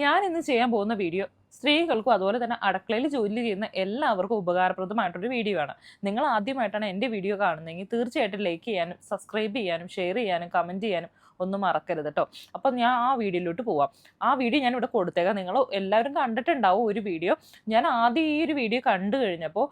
ഞാൻ ഇന്ന് ചെയ്യാൻ പോകുന്ന വീഡിയോ സ്ത്രീകൾക്കും അതുപോലെ തന്നെ അടുക്കളയിൽ ജോലി ചെയ്യുന്ന എല്ലാവർക്കും ഉപകാരപ്രദമായിട്ടൊരു വീഡിയോ ആണ്. നിങ്ങൾ ആദ്യമായിട്ടാണ് എന്റെ വീഡിയോ കാണുന്നതെങ്കിൽ തീർച്ചയായിട്ടും ലൈക്ക് ചെയ്യാനും സബ്സ്ക്രൈബ് ചെയ്യാനും ഷെയർ ചെയ്യാനും കമന്റ് ചെയ്യാനും ഒന്നും മറക്കരുത് കേട്ടോ അപ്പം ഞാൻ ആ വീഡിയോയിലോട്ട് പോവാം. ആ വീഡിയോ ഞാൻ ഇവിടെ കൊടുത്തേക്കാം. നിങ്ങൾ എല്ലാവരും കണ്ടിട്ടുണ്ടാവും ഒരു വീഡിയോ. ഞാൻ ആദ്യം ഈ ഒരു വീഡിയോ കണ്ടു കഴിഞ്ഞപ്പോൾ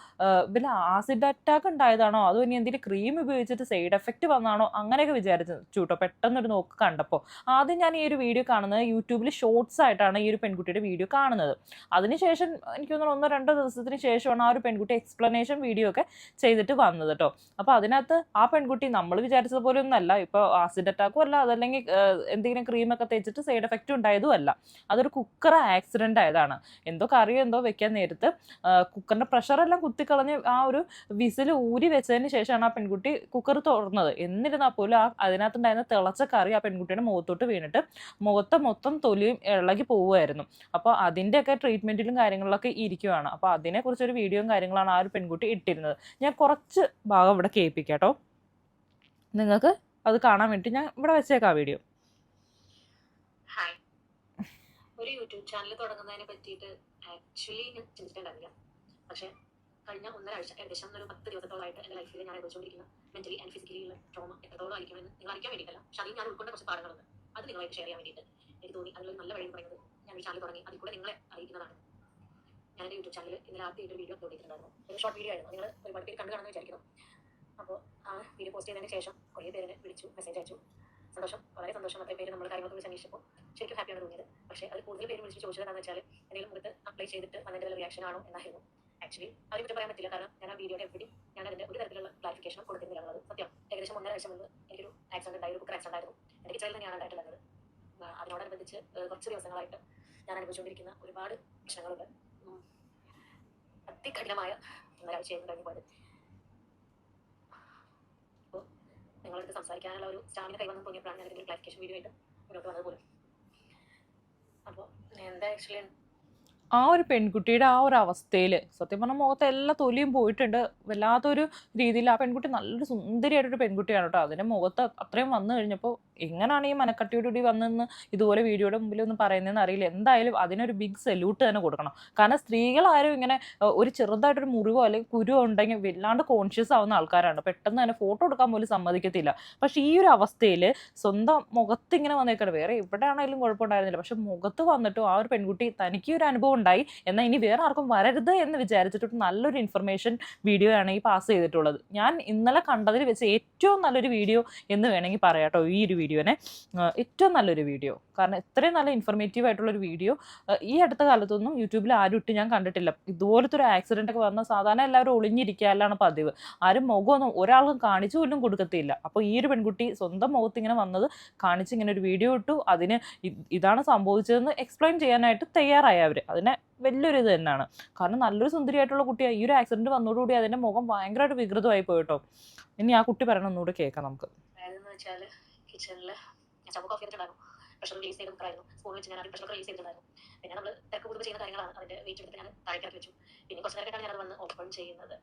ഇതിൽ ആസിഡ് അറ്റാക്ക് ഉണ്ടായതാണോ? അതോ ഇനി എന്തെങ്കിലും ക്രീം ഉപയോഗിച്ചിട്ട് സൈഡ് എഫക്റ്റ് വന്നാണോ? അങ്ങനെയൊക്കെ വിചാരിച്ചു കേട്ടോ പെട്ടെന്നൊരു നോക്ക് കണ്ടപ്പോൾ. ആദ്യം ഞാൻ ഈ ഒരു വീഡിയോ കാണുന്നത് യൂട്യൂബിൽ ഷോർട്സ് ആയിട്ടാണ് ഈ ഒരു പെൺകുട്ടിയുടെ വീഡിയോ കാണുന്നത്. അതിനുശേഷം എനിക്ക് തോന്നുന്നു ഒന്നോ രണ്ടോ ദിവസത്തിന് ശേഷമാണ് ആ ഒരു പെൺകുട്ടി എക്സ്പ്ലനേഷൻ വീഡിയോ ഒക്കെ ചെയ്തിട്ട് വന്നത് കേട്ടോ അപ്പോൾ അതിനകത്ത് ആ പെൺകുട്ടി നമ്മൾ വിചാരിച്ചത് പോലെ ഒന്നല്ല ഇപ്പോൾ ആസിഡ് അറ്റാക്കും അല്ല അതല്ലെങ്കിൽ ഏഹ്, എന്തെങ്കിലും ക്രീമൊക്കെ തേച്ചിട്ട് സൈഡ് എഫക്റ്റ് ഉണ്ടായതും അല്ല അതൊരു കുക്കർ ആക്സിഡന്റ് ആയതാണ്. എന്തോ കറിയോ എന്തോ വെക്കാൻ നേരത്ത് കുക്കറിന്റെ പ്രഷറെല്ലാം കുത്തിക്കളഞ്ഞ് ആ ഒരു വിസിൽ ഊരി വെച്ചതിന് ശേഷമാണ് ആ പെൺകുട്ടി കുക്കർ തുറന്നത്. എന്നിരുന്നാൽ പോലും ആ അതിനകത്തുണ്ടായിരുന്ന തിളച്ച കറി ആ പെൺകുട്ടിയുടെ മുഖത്തോട്ട് വീണിട്ട് മുഖത്തെ മൊത്തം തൊലിയും ഇളകി പോവുമായിരുന്നു. അപ്പോൾ അതിന്റെയൊക്കെ ട്രീറ്റ്മെന്റിലും കാര്യങ്ങളിലൊക്കെ ഇരിക്കുവാണ്. അപ്പോൾ അതിനെക്കുറിച്ചൊരു വീഡിയോയും കാര്യങ്ങളാണ് ആ ഒരു പെൺകുട്ടി ഇട്ടിരുന്നത്. ഞാൻ കുറച്ച് ഭാഗം ഇവിടെ കേൾപ്പിക്കാം കേട്ടോ. നിങ്ങൾക്ക് അത് കാണാൻ വേണ്ടി ഞാൻ ഇവിടെ വെച്ചേക്കാം വീഡിയോ ഒരു യൂട്യൂബ് ചാനൽ തുടങ്ങുന്നതിനെ പറ്റിയിട്ട് ആക്ച്വലി ഞാൻ ചിന്തിച്ചിട്ടുണ്ടാവില്ല പക്ഷേ കഴിഞ്ഞ ഒന്നര ആഴ്ച ഏകദേശം ഒരു പത്ത് ദിവസത്തോളമായിട്ട് എന്റെ ലൈഫിൽ ഞാൻ അനുഭവിച്ചുകൊണ്ടിരിക്കുന്ന മെന്റലി ആൻഡ് ഫിസിക്കലി ഉള്ള ട്രോമ എത്രത്തോളം ആയിരിക്കുമെന്ന് നിങ്ങൾ അറിയിക്കാൻ വേണ്ടിയിട്ടല്ല. പക്ഷെ അതിൽ ഞാൻ ഉൾക്കൊണ്ട കുറച്ച് പാഠങ്ങളുണ്ട്. അത് നിങ്ങളായിട്ട് ഷെയർ ചെയ്യാൻ വേണ്ടിയിട്ട് എനിക്ക് തോന്നി അതിലൊരു നല്ല വഴി പറയുന്നത് ഞാൻ ഒരു ചാനൽ തുടങ്ങി. അതിൽ കൂടെ നിങ്ങളെ അറിയിക്കുന്നതാണ്. ഞാൻ എന്റെ യൂട്യൂബ് ചാനൽ ഇന്നലെ ആദ്യമായിട്ട് ഒരു വീഡിയോ അപ്ലോഡ് ചെയ്തിട്ടുണ്ടായിരുന്നു. ഒരു ഷോർട്ട് വീഡിയോ ആയിരുന്നു. നിങ്ങൾ ഒരുപാട് പേര് കണ്ടു കാണുമെന്ന് വിചാരിക്കുന്നു. അപ്പോൾ ആ വീഡിയോ പോസ്റ്റ് ചെയ്തതിന് ശേഷം കുറേ പേര് വിളിച്ചു മെസ്സേജ് അയച്ചു. സന്തോഷം. വളരെ സന്തോഷം അത്രയും പേര് നമ്മൾ കാര്യങ്ങളൊക്കെ വിളിച്ച് അന്വേഷിച്ചപ്പോൾ ശരിക്കും ഹാപ്പിയാണ് തോന്നിയത്. പക്ഷേ അത് കൂടുതൽ പേര് വിളിച്ച് ചോദിച്ചത് എന്താണെന്ന് വെച്ചാൽ എന്തെങ്കിലും മുഖത്ത് അപ്ലൈ ചെയ്തിട്ട് അതിന്റെ വല്ല റിയാക്ഷൻ ആണോ എന്നായിരുന്നു. ആക്ച്വലി അതിനെ കുറിച്ച് പറയാൻ പറ്റില്ല. കാരണം ഞാൻ ആ വീഡിയോയുടെ എവിടെയും ഞാൻ അതിന്റെ ഒരു തരത്തിലുള്ള ക്ലാരിഫിക്കേഷൻ എന്നുള്ളത് സത്യം. ഏകദേശം ഒന്നര ആഴ്ച മുമ്പ് എനിക്കൊരു ആക്സിഡന്റ് ഉണ്ടായി ഒരു കുക്കർ ആക്സിഡന്റ് ആയിരുന്നു എന്റെ കിച്ചണിൽ തന്നെയാണ് ഉണ്ടായിട്ടുള്ളത്. അതിനോടനുബന്ധിച്ച് കുറച്ച് ദിവസങ്ങളായിട്ട് ഞാൻ അനുഭവിച്ചുകൊണ്ടിരിക്കുന്ന ഒരുപാട് പ്രശ്നങ്ങളുണ്ട്. അതികഠിനമായ ഒന്നരാഴ്ചയായിരുന്നു കഴിഞ്ഞു പോയത് അപ്പോൾ നിങ്ങളടുത്ത് സംസാരിക്കാനുള്ള ഒരു സ്റ്റാമിന കൈവന്ന് തോന്നിയപ്പോഴാണ് ഞാൻ ഇതിന്റെ ക്ലാരിഫിക്കേഷൻ വീഡിയോ ആയിട്ട് മുന്നോട്ട് വന്നത് പോലും. അപ്പോൾ എന്താ ആക്ച്വലി ആ ഒരു പെൺകുട്ടിയുടെ ആ ഒരു അവസ്ഥയിൽ സത്യം പറഞ്ഞാൽ മുഖത്ത് എല്ലാ തൊലിയും പോയിട്ടുണ്ട്. വല്ലാത്തൊരു രീതിയിൽ ആ പെൺകുട്ടി നല്ലൊരു സുന്ദരിയായിട്ടൊരു പെൺകുട്ടിയാണ് കേട്ടോ. അതിന്റെ മുഖത്ത് അത്രയും വന്നു കഴിഞ്ഞപ്പോൾ എങ്ങനെയാണ് ഈ മനക്കട്ടിയോടുകൂടി വന്നെന്ന് ഇതുപോലെ വീഡിയോയുടെ മുമ്പിൽ ഒന്നും പറയുന്നതെന്ന് അറിയില്ല. എന്തായാലും അതിനൊരു ബിഗ് സല്യൂട്ട് തന്നെ കൊടുക്കണം. കാരണം സ്ത്രീകളാരും ഇങ്ങനെ ഒരു ചെറുതായിട്ടൊരു മുറിവോ അല്ലെങ്കിൽ കുരുവോ ഉണ്ടെങ്കിൽ വല്ലാണ്ട് കോൺഷ്യസ് ആവുന്ന ആൾക്കാരാണ്. പെട്ടെന്ന് തന്നെ ഫോട്ടോ എടുക്കാൻ പോലും സമ്മതിക്കത്തില്ല. പക്ഷേ ഈ ഒരു അവസ്ഥയിൽ സ്വന്തം മുഖത്ത് ഇങ്ങനെ വന്നേക്കാണ്. വേറെ എവിടെ ആണെങ്കിലും കുഴപ്പമുണ്ടായിരുന്നില്ല. പക്ഷെ മുഖത്ത് വന്നിട്ടും ആ ഒരു പെൺകുട്ടി തനിക്ക് ഒരു അനുഭവം ഉണ്ടായി. എന്നാൽ ഇനി വേറെ ആർക്കും വരരുത് എന്ന് വിചാരിച്ചിട്ട് നല്ലൊരു ഇൻഫർമേഷൻ വീഡിയോ ആണ് ഈ പാസ് ചെയ്തിട്ടുള്ളത്. ഞാൻ ഇന്നലെ കണ്ടതിൽ വെച്ച് ഏറ്റവും നല്ലൊരു വീഡിയോ എന്ന് വേണമെങ്കിൽ പറയാട്ടോ ഈ ഒരു വീഡിയോനെ ഏറ്റവും നല്ലൊരു വീഡിയോ. കാരണം ഇത്രയും നല്ല ഇൻഫർമേറ്റീവ് ആയിട്ടുള്ളൊരു വീഡിയോ ഈ അടുത്ത കാലത്തൊന്നും യൂട്യൂബിൽ ആരും ഇട്ട് ഞാൻ കണ്ടിട്ടില്ല. ഇതുപോലത്തെ ഒരു ആക്സിഡന്റ് ഒക്കെ വന്ന സാധാരണ എല്ലാവരും ഒളിഞ്ഞിരിക്കാനാണ് പതിവ്. ആരും മുഖമൊന്നും ഒരാൾക്കും കാണിച്ചു പോലും കൊടുക്കത്തില്ല. അപ്പോൾ ഈ ഒരു പെൺകുട്ടി സ്വന്തം മുഖത്ത് ഇങ്ങനെ വന്നത് കാണിച്ച് ഇങ്ങനെ ഒരു വീഡിയോ ഇട്ടു. അതിന് ഇതാണ് സംഭവിച്ചതെന്ന് എക്സ്പ്ലെയിൻ ചെയ്യാനായിട്ട് തയ്യാറായി അവർ അതിനെ വലിയൊരു ഇത് തന്നെയാണ്. കാരണം നല്ലൊരു സുന്ദരിയായിട്ടുള്ള കുട്ടിയാണ് ഈ ഒരു ആക്സിഡന്റ് വന്നതോടുകൂടി അതിന്റെ മുഖം ഭയങ്കരമായിട്ട് വികൃതമായി പോയിട്ടോ ഇനി ആ കുട്ടി പറയണം ഒന്നുകൂടെ കേൾക്കാം നമുക്ക്. കിച്ചണിൽ ഞാൻ ഓഫ് കോഫി എടുത്തിട്ടുണ്ടായിരുന്നു പ്രഷർ റിലീസ് ചെയ്ത് കുക്കറായിരുന്നു സ്പൂൺ വെച്ച് ഞാൻ പ്രഷർ റിലീസ് ചെയ്തിട്ടുണ്ടായിരുന്നു. പിന്നെ നമ്മൾ തിരക്ക് കൂടുതൽ ചെയ്യുന്ന കാര്യങ്ങളാണ് അതിന്റെ വെയിറ്റ് എടുത്ത് ഞാൻ താഴേക്കാക്കി വെച്ചു. പിന്നെ കുറച്ച് നേരമായിട്ടാണ് ഞാനത് വന്ന് ഓപ്പൺ ചെയ്യുന്നത്.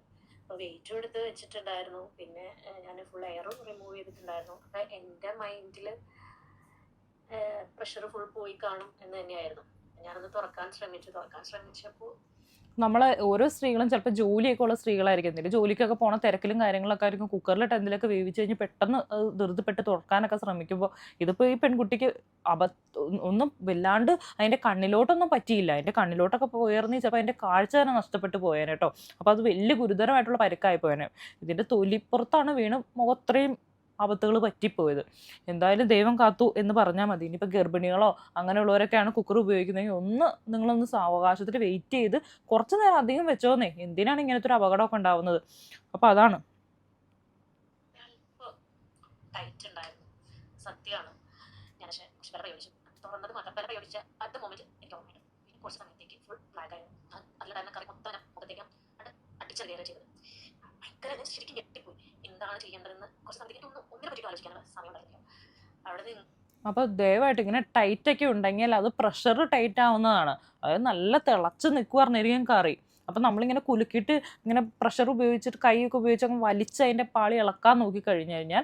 അപ്പോൾ വെയിറ്റ് എടുത്ത് വെച്ചിട്ടുണ്ടായിരുന്നു. പിന്നെ ഞാൻ ഫുൾ എയറും റിമൂവ് ചെയ്തിട്ടുണ്ടായിരുന്നു. അപ്പം എന്റെ മൈൻഡിൽ പ്രഷർ ഫുൾ പോയി കാണും എന്ന് തന്നെയായിരുന്നു. ഞാനൊന്ന് തുറക്കാൻ ശ്രമിച്ചു. തുറക്കാൻ ശ്രമിച്ചപ്പോൾ നമ്മളെ ഓരോ സ്ത്രീകളും ചിലപ്പോൾ ജോലിയൊക്കെ ഉള്ള സ്ത്രീകളായിരിക്കും. എന്തെങ്കിലും ജോലിക്കൊക്കെ പോണ തിരക്കിലും കാര്യങ്ങളൊക്കെ ആയിരിക്കും. കുക്കറിൽ ടെന്തിലൊക്കെ വേവിച്ച് കഴിഞ്ഞ് പെട്ടെന്ന് ധൃതിപ്പെട്ട് തുറക്കാനൊക്കെ ശ്രമിക്കുമ്പോൾ ഇതിപ്പോൾ ഈ പെൺകുട്ടിക്ക് അബ ഒന്നും വല്ലാണ്ട് അതിന്റെ കണ്ണിലോട്ടൊന്നും പറ്റിയില്ല. അതിന്റെ കണ്ണിലോട്ടൊക്കെ പോയിരുന്നെങ്കിൽ ചിലപ്പോൾ അതിന്റെ കാഴ്ച തന്നെ നഷ്ടപ്പെട്ടു പോയേനെ അപ്പോൾ അത് വലിയ ഗുരുതരമായിട്ടുള്ള പരിക്കായി പോയേനെ. ഇതിന്റെ തൊലിപ്പുറത്താണ് വീണ് മുഖത്രയും ആപത്തുകൾ പറ്റിപ്പോയത്. എന്തായാലും ദൈവം കാത്തു എന്ന് പറഞ്ഞാൽ മതി. ഇനിയിപ്പോൾ ഗർഭിണികളോ അങ്ങനെയുള്ളവരൊക്കെയാണ് കുക്കർ ഉപയോഗിക്കുന്നതെങ്കിൽ ഒന്ന് നിങ്ങളൊന്ന് സാവകാശത്തിൽ വെയിറ്റ് ചെയ്ത് കുറച്ച് നേരം അധികം വെച്ചോന്നേ. എന്തിനാണ് ഇങ്ങനത്തെ ഒരു അപകടമൊക്കെ ഉണ്ടാവുന്നത്? അപ്പോൾ അതാണ്. സത്യമാണ്. ഞാൻ എനിക്ക് കുറച്ച് സമയത്തേക്ക് ചെയ്തത് ഭയങ്കര ഞാൻ ശരിക്കും ഞെട്ടിപ്പോയി എന്താണ് ചെയ്യേണ്ടതെന്ന് കുറച്ച് സമയത്തേക്ക് ഒന്ന് ഒന്നിനെ പറ്റിയിട്ട് ആലോചിക്കാനുള്ള സമയം ഉണ്ടായിരുന്നു അവിടെ നിന്ന് അപ്പോൾ ദയവായിട്ട് ഇങ്ങനെ ടൈറ്റ് ഒക്കെ ഉണ്ടെങ്കിൽ അത് പ്രഷർ ടൈറ്റ് ആവുന്നതാണ്. അത് നല്ല തിളച്ച് നിൽക്കുവാർന്നിരിക്കും കറി. അപ്പം നമ്മളിങ്ങനെ കുലുക്കിയിട്ട് ഇങ്ങനെ പ്രഷർ ഉപയോഗിച്ചിട്ട് കൈയൊക്കെ ഉപയോഗിച്ച് അങ്ങ് വലിച്ച് അതിന്റെ പാളി ഇളക്കാൻ നോക്കി കഴിഞ്ഞു കഴിഞ്ഞാൽ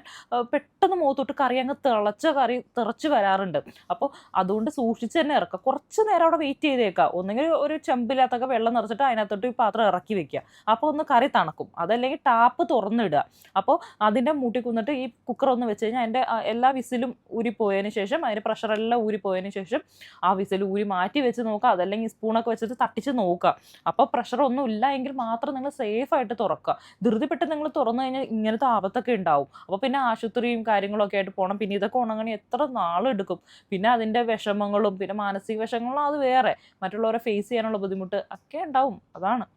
പെട്ടെന്ന് മുഖത്തോട്ട് കറി അങ്ങ് തിളച്ച കറി തിറച്ച് വരാറുണ്ട്. അപ്പോൾ അതുകൊണ്ട് സൂക്ഷിച്ച് തന്നെ ഇറക്കുക. കുറച്ച് നേരം അവിടെ വെയിറ്റ് ചെയ്തേക്കുക. ഒന്നെങ്കിൽ ഒരു ചെമ്പിലകത്തൊക്കെ വെള്ളം നിറച്ചിട്ട് അതിനകത്തോട്ട് ഈ പാത്രം ഇറക്കി വെക്കുക. അപ്പോൾ ഒന്ന് കറി തണക്കും. അതല്ലെങ്കിൽ ടാപ്പ് തുറന്നിടുക. അപ്പോൾ അതിന്റെ മൂട്ടി കുന്നിട്ട് ഈ കുക്കർ ഒന്ന് വെച്ച് കഴിഞ്ഞാൽ അതിന്റെ എല്ലാ വിസിലും ഊരിപ്പോയതിന് ശേഷം അതിന്റെ പ്രഷറെല്ലാം ഊരിപ്പോയതിന് ശേഷം ആ വിസിൽ ഊരി മാറ്റി വെച്ച് നോക്കുക. അതല്ലെങ്കിൽ സ്പൂണൊക്കെ വെച്ചിട്ട് തട്ടിച്ച് നോക്കുക. അപ്പോൾ പ്രഷർ ഒന്നും ഇല്ല എങ്കിൽ മാത്രം നിങ്ങൾ സേഫ് ആയിട്ട് തുറക്കുക. ധൃതിപ്പെട്ട് നിങ്ങൾ തുറന്നു കഴിഞ്ഞാൽ ഇങ്ങനത്തെ ആപത്തൊക്കെ ഉണ്ടാവും. അപ്പോൾ പിന്നെ ആശുപത്രിയും കാര്യങ്ങളൊക്കെ ആയിട്ട് പോകണം പിന്നെ ഇതൊക്കെ ഉണങ്ങണി എത്ര നാളെടുക്കും പിന്നെ അതിന്റെ വിഷമങ്ങളും പിന്നെ മാനസിക വിഷമങ്ങളും അത് വേറെ. മറ്റുള്ളവരെ ഫേസ് ചെയ്യാനുള്ള ബുദ്ധിമുട്ട് ഒക്കെ ഉണ്ടാവും. അതാണ്.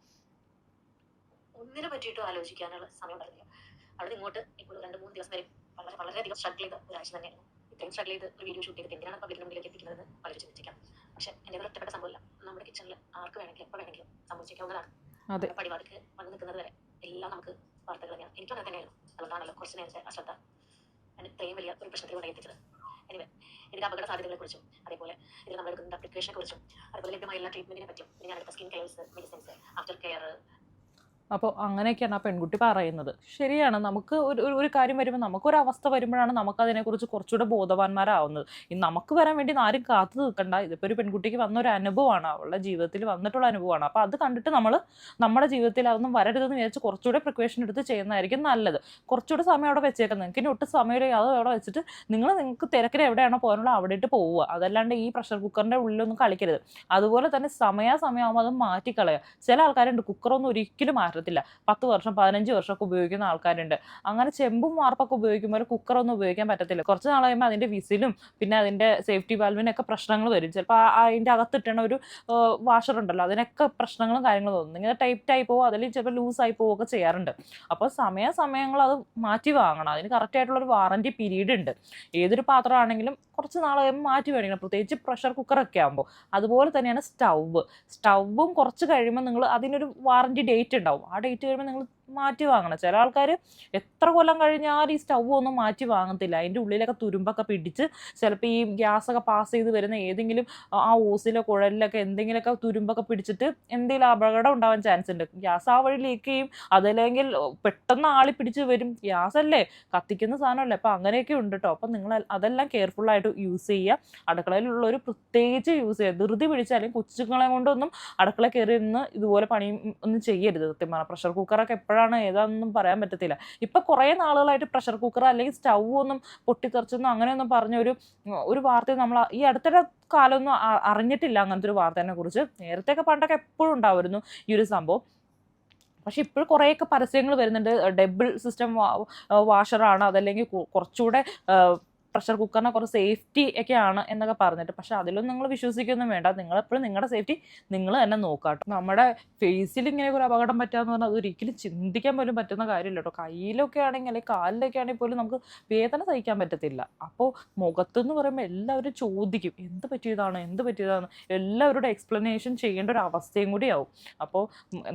ഒന്നിനെ പറ്റിയിട്ടും ആലോചിക്കാനുള്ള സമയം അവിടെ ഇങ്ങോട്ട് ഇപ്പോൾ രണ്ട് മൂന്ന് ദിവസം വരെ വളരെ വളരെയധികം സ്ട്രഗിൾ ചെയ്ത ഒരാഴ്ച തന്നെയാണ്. ഇത്രയും സ്ട്രഗിൾ ചെയ്ത് ഒരു വീഡിയോ ഷൂട്ട് ചെയ്തിട്ട് എന്തിനാണ് പബ്ലിക് മുന്നിലേക്ക് എത്തിക്കുന്നത് വളരെ ചിന്തിക്കാം. പക്ഷെ എന്റെ ഒറ്റപ്പെട്ട സംഭവമില്ല. നമ്മുടെ കിച്ചണിൽ ആർക്ക് വേണമെങ്കിലും എപ്പോൾ വേണമെങ്കിലും സംഭവിച്ചേക്കാവുന്നതാണ്. അതെ. പടിവാതിക്ക് വന്ന് നിൽക്കുന്നത് വരെ എല്ലാം നമുക്ക് വാർത്തകൾ തന്നെയാണ് എനിക്കും അങ്ങനെ തന്നെയായിരുന്നു. അതുകൊണ്ടാണല്ലോ കുറച്ച് നേരത്തെ അശ്രദ്ധ ഞാൻ ഇത്രയും വലിയ ഒരു പ്രശ്നത്തിലൂടെ എത്തിച്ചത്. എനിവേ ഇതിന്റെ അപകട സാധ്യതകളെ കുറിച്ചും അതേപോലെ ഇതിൽ നമ്മൾ എടുക്കുന്ന അപ്ലിക്കേഷനെ കുറിച്ചും അതുപോലെ ലഭ്യമായ എല്ലാ ട്രീറ്റ്മെന്റിനെ പറ്റും ഞാൻ എടുത്ത skin cares medicines after care അപ്പോൾ അങ്ങനെയൊക്കെയാണ് ആ പെൺകുട്ടി പറയുന്നത്. ശരിയാണ് നമുക്ക് ഒരു ഒരു- കാര്യം വരുമ്പോൾ നമുക്കൊരു അവസ്ഥ വരുമ്പോഴാണ് നമുക്ക് അതിനെക്കുറിച്ച് കുറച്ചുകൂടെ ബോധവാന്മാരാവുന്നത്. ഈ നമുക്ക് വരാൻ വേണ്ടി ആരും കാത്തു നിൽക്കണ്ട. ഇതിപ്പോൾ ഒരു പെൺകുട്ടിക്ക് വന്ന ഒരു അനുഭവമാണ് അവളുടെ ജീവിതത്തിൽ വന്നിട്ടുള്ള അനുഭവമാണ്. അപ്പോൾ അത് കണ്ടിട്ട് നമ്മൾ നമ്മുടെ ജീവിതത്തിൽ അതൊന്നും വരരുതെന്ന് വിചാരിച്ച് കുറച്ചുകൂടെ പ്രിക്കോഷൻ എടുത്ത് ചെയ്യുന്നതായിരിക്കും നല്ലത്. കുറച്ചുകൂടെ സമയം അവിടെ വെച്ചേക്കുന്നത് നിങ്ങൾക്ക് ഇനി ഒട്ടും സമയം അത് അവിടെ വെച്ചിട്ട് നിങ്ങൾ നിങ്ങൾക്ക് തിരക്കിൽ എവിടെയാണോ പോകാനുള്ള അവിടെയിട്ട് പോവുക. അതല്ലാണ്ട് ഈ പ്രഷർ കുക്കറിന്റെ ഉള്ളിലൊന്നും കളിക്കരുത്. അതുപോലെ തന്നെ സമയാസമയമാകുമ്പോൾ അത് മാറ്റിക്കളയുക. ചില ആൾക്കാരുണ്ട് കുക്കറൊന്നും ഒരിക്കലും മാറ്റത്തില്ല പത്ത് വർഷം പതിനഞ്ച് വർഷമൊക്കെ ഉപയോഗിക്കുന്ന ആൾക്കാരുണ്ട്. അങ്ങനെ ചെമ്പും വാർപ്പൊക്കെ ഉപയോഗിക്കുമ്പോൾ ഒരു കുക്കറൊന്നും ഉപയോഗിക്കാൻ പറ്റത്തില്ല. കുറച്ച് നാൾ കഴിയുമ്പോൾ അതിന്റെ വിസിലും പിന്നെ അതിന്റെ സേഫ്റ്റി വാൽവിനൊക്കെ പ്രശ്നങ്ങൾ വരും. ചിലപ്പോൾ അതിന്റെ അകത്തിട്ടണ ഒരു വാഷർ ഉണ്ടല്ലോ അതിനൊക്കെ പ്രശ്നങ്ങളും കാര്യങ്ങളും തോന്നും. ഇങ്ങനെ ടൈറ്റ് ആയി പോകും അതിൽ ചിലപ്പോൾ ലൂസായി പോവുകയൊക്കെ ചെയ്യാറുണ്ട്. അപ്പോൾ സമയ സമയങ്ങൾ അത് മാറ്റി വാങ്ങണം. അതിന് കറക്റ്റ് ആയിട്ടുള്ളൊരു വാറന്റി പീരീഡ് ഉണ്ട്. ഏതൊരു പാത്രമാണെങ്കിലും കുറച്ച് നാൾ കഴിയുമ്പോൾ മാറ്റി മേടിക്കണം പ്രത്യേകിച്ച് പ്രഷർ കുക്കറൊക്കെ ആകുമ്പോൾ അതുപോലെ തന്നെയാണ് സ്റ്റൗവ് സ്റ്റൗവും കുറച്ച് കഴിയുമ്പോൾ നിങ്ങൾ അതിനൊരു വാറന്റി ഡേറ്റ് ഉണ്ടാവും. ആ ഡേറ്റ് വരുമ്പോൾ നിങ്ങൾ മാറ്റി വാങ്ങണം. ചില ആൾക്കാർ എത്ര കൊല്ലം കഴിഞ്ഞാൽ ഈ സ്റ്റൗ ഒന്നും മാറ്റി വാങ്ങത്തില്ല. അതിന്റെ ഉള്ളിലൊക്കെ തുരുമ്പൊക്കെ പിടിച്ച് ചിലപ്പോൾ ഈ ഗ്യാസൊക്കെ പാസ് ചെയ്ത് വരുന്ന ഏതെങ്കിലും ആ ഓസിലോ കുഴലിലൊക്കെ എന്തെങ്കിലുമൊക്കെ തുരുമ്പൊക്കെ പിടിച്ചിട്ട് എന്തെങ്കിലും അപകടം ഉണ്ടാവാൻ ചാൻസ് ഉണ്ട്. ഗ്യാസ് ആ വഴി ലീക്ക് ചെയ്യും. അതല്ലെങ്കിൽ പെട്ടെന്ന് ആളി പിടിച്ച് വരും. ഗ്യാസ് അല്ലേ കത്തിക്കുന്ന സാധനമല്ലേ? അപ്പോൾ അങ്ങനെയൊക്കെ ഉണ്ട് കേട്ടോ അപ്പം നിങ്ങൾ അതെല്ലാം കെയർഫുള്ളായിട്ട് യൂസ് ചെയ്യുക. അടുക്കളയിലുള്ളവർ പ്രത്യേകിച്ച് യൂസ് ചെയ്യുക. ധൃതി പിടിച്ചാലും കൊച്ചുങ്ങളെ കൊണ്ടൊന്നും അടുക്കള കയറി നിന്ന് ഇതുപോലെ പണിയും ഒന്നും ചെയ്യരുത്. പറഞ്ഞാൽ പ്രഷർ കുക്കറൊക്കെ എപ്പോഴാണ് ഏതാണെന്നൊന്നും പറയാൻ പറ്റത്തില്ല. ഇപ്പം കുറേ നാളുകളായിട്ട് പ്രഷർ കുക്കർ അല്ലെങ്കിൽ സ്റ്റൗ ഒന്നും പൊട്ടിത്തെറിച്ചെന്നോ അങ്ങനെയൊന്നും പറഞ്ഞ ഒരു ഒരു വാർത്ത നമ്മൾ ഈ അടുത്തിടെ കാലമൊന്നും അറിഞ്ഞിട്ടില്ല അങ്ങനത്തെ ഒരു വാർത്തേനെ കുറിച്ച്. നേരത്തെയൊക്കെ പണ്ടൊക്കെ എപ്പോഴും ഉണ്ടാവുമായിരുന്നു ഈ ഒരു സംഭവം. പക്ഷെ ഇപ്പോൾ കുറേയൊക്കെ പരസ്യങ്ങൾ വരുന്നുണ്ട്. ഡബിൾ സിസ്റ്റം വാഷറാണ്. അതല്ലെങ്കിൽ കുറച്ചുകൂടെ പ്രഷർ കുക്കറിനെ കുറച്ച് സേഫ്റ്റി ഒക്കെ ആണ് എന്നൊക്കെ പറഞ്ഞിട്ട്. പക്ഷെ അതിലൊന്നും നിങ്ങൾ വിശ്വസിക്കൊന്നും വേണ്ട. നിങ്ങൾ എപ്പോഴും നിങ്ങളുടെ സേഫ്റ്റി നിങ്ങൾ തന്നെ നോക്കാട്ടോ. നമ്മുടെ ഫേസിൽ ഇങ്ങനെ ഒരു അപകടം പറ്റാന്ന് പറഞ്ഞാൽ അത് ഒരിക്കലും ചിന്തിക്കാൻ പോലും പറ്റുന്ന കാര്യമില്ല കേട്ടോ. കയ്യിലൊക്കെ ആണെങ്കിൽ അല്ലെങ്കിൽ കാലിലൊക്കെ ആണെങ്കിൽ പോലും നമുക്ക് വേദന സഹിക്കാൻ പറ്റത്തില്ല. അപ്പോൾ മുഖത്തെന്ന് പറയുമ്പോൾ എല്ലാവരും ചോദിക്കും എന്ത് പറ്റിയതാണ് എന്ത് പറ്റിയതാണ് എല്ലാവരുടെ എക്സ്പ്ലനേഷൻ ചെയ്യേണ്ട ഒരു അവസ്ഥയും കൂടിയാവും അപ്പോൾ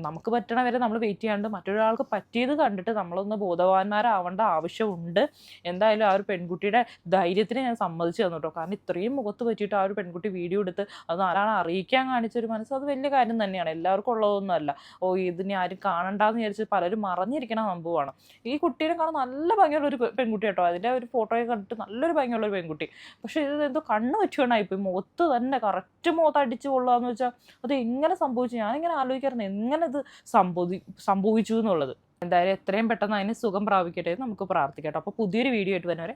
നമുക്ക് പറ്റണ വരെ നമ്മൾ വെയിറ്റ് ചെയ്യാണ്ട് മറ്റൊരാൾക്ക് പറ്റിയത് കണ്ടിട്ട് നമ്മളൊന്ന് ബോധവാന്മാരാവേണ്ട ആവശ്യമുണ്ട്. എന്തായാലും ആ ഒരു പെൺകുട്ടിയുടെ ധൈര്യത്തിന് ഞാൻ സമ്മതിച്ചു തന്നു കേട്ടോ കാരണം ഇത്രയും മുഖത്ത് പറ്റിയിട്ട് ആ ഒരു പെൺകുട്ടി വീഡിയോ എടുത്ത് അത് ആരാണ് അറിയിക്കാൻ കാണിച്ച ഒരു മനസ്സ് അത് വലിയ കാര്യം തന്നെയാണ്. എല്ലാവർക്കും ഉള്ളതൊന്നുമല്ല ഓ ഇതിനെ ആരും കാണണ്ടെന്ന് വിചാരിച്ച് പലരും മറഞ്ഞിരിക്കണ സംഭവമാണ്. ഈ കുട്ടീനെ കാണാൻ നല്ല ഭംഗിയുള്ള ഒരു പെൺകുട്ടി കേട്ടോ. അതിന്റെ ഒരു ഫോട്ടോയൊക്കെ കണ്ടിട്ട് നല്ലൊരു ഭംഗിയുള്ള ഒരു പെൺകുട്ടി. പക്ഷേ ഇത് എന്തോ കണ്ണ് പറ്റുവാണായിപ്പോയി മുഖത്ത് തന്നെ കറക്റ്റ് മുഖത്ത് അടിച്ചു കൊള്ളാന്ന് വെച്ചാൽ അത് എങ്ങനെ സംഭവിച്ചു? ഞാനിങ്ങനെ ആലോചിക്കാറുണ്ട്. എങ്ങനെ ഇത് സംഭവി സംഭവിച്ചു എന്നുള്ളത്. എന്തായാലും എത്രയും പെട്ടെന്ന് അതിന് സുഖം പ്രാപിക്കട്ടെ എന്ന് നമുക്ക് പ്രാർത്ഥിക്കട്ടെ അപ്പോൾ പുതിയൊരു വീഡിയോ ആയിട്ട് വരുന്നവരെ